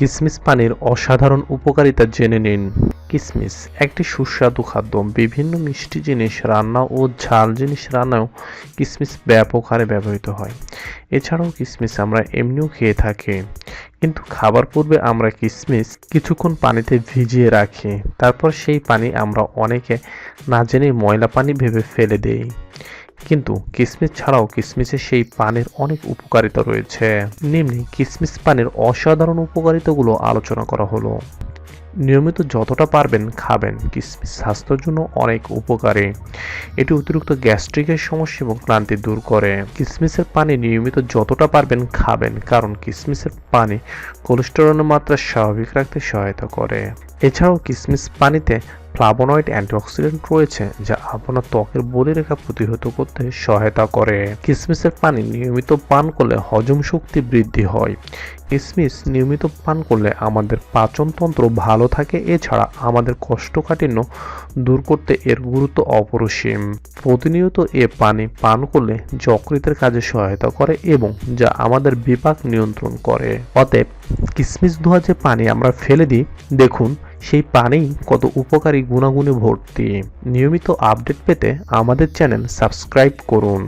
কিসমিস পানির অসাধারণ উপকারিতা জেনে নিন। কিসমিস একটি সুস্বাদু খাদ্য। বিভিন্ন মিষ্টি জিনিস রান্না ও ঝাল জিনিস রান্নাও কিসমিস ব্যাপক হারে ব্যবহৃত হয়। এছাড়াও কিসমিস আমরা এমনিও খেয়ে থাকি। কিন্তু খাবার পূর্বে আমরা কিসমিস কিছুক্ষণ পানিতে ভিজিয়ে রাখি। তারপর সেই পানি আমরা অনেকে না জেনে ময়লা পানি ভেবে ফেলে দেই। কিন্তু কিসমিস ছাড়াও কিসমিসের সেই পানির অনেক উপকারিতা রয়েছে। নিম্নে কিসমিস পানের অসাধারণ উপকারিতাগুলো আলোচনা করা হলো। নিয়মিত যতটা পারবেন খাবেন, কিসমিস স্বাস্থ্যের জন্য অনেক উপকারী। এটি অতিরিক্ত গ্যাস্ট্রিকের সমস্যা এবং ক্লান্তি দূর করে। কিসমিসের পানি নিয়মিত যতটা পারবেন খাবেন, কারণ কিসমিসের পানি কোলেস্টেরলের মাত্রা স্বাভাবিক রাখতে সহায়তা করে। এছাড়াও কিসমিস পানিতে ফ্লাভোনয়েড অ্যান্টিঅক্সিডেন্ট রয়েছে, যা আপনার ত্বকের বলিরেখা প্রতিহত করতে সহায়তা করে। কিসমিসের পানি নিয়মিত পান করলে হজম শক্তি বৃদ্ধি হয়। কিসমিস নিয়মিত পান করলে আমাদের পাচনতন্ত্র ভালো থাকে, এছাড়া আমাদের কষ্টকাঠিন্য দূর করতে এর গুরুত্ব অপরিসীম। প্রতিনিয়ত এ পানি পান করলে যকৃতের কাজে সহায়তা করে এবং যা আমাদের বিপাক নিয়ন্ত্রণ করে। অতএব কিসমিস ধোয়া যে পানি আমরা ফেলে দিই, দেখুন সেই পানি কত উপকারী গুণাগুণে ভর্তি। নিয়মিত আপডেট পেতে আমাদের চ্যানেল সাবস্ক্রাইব করুন।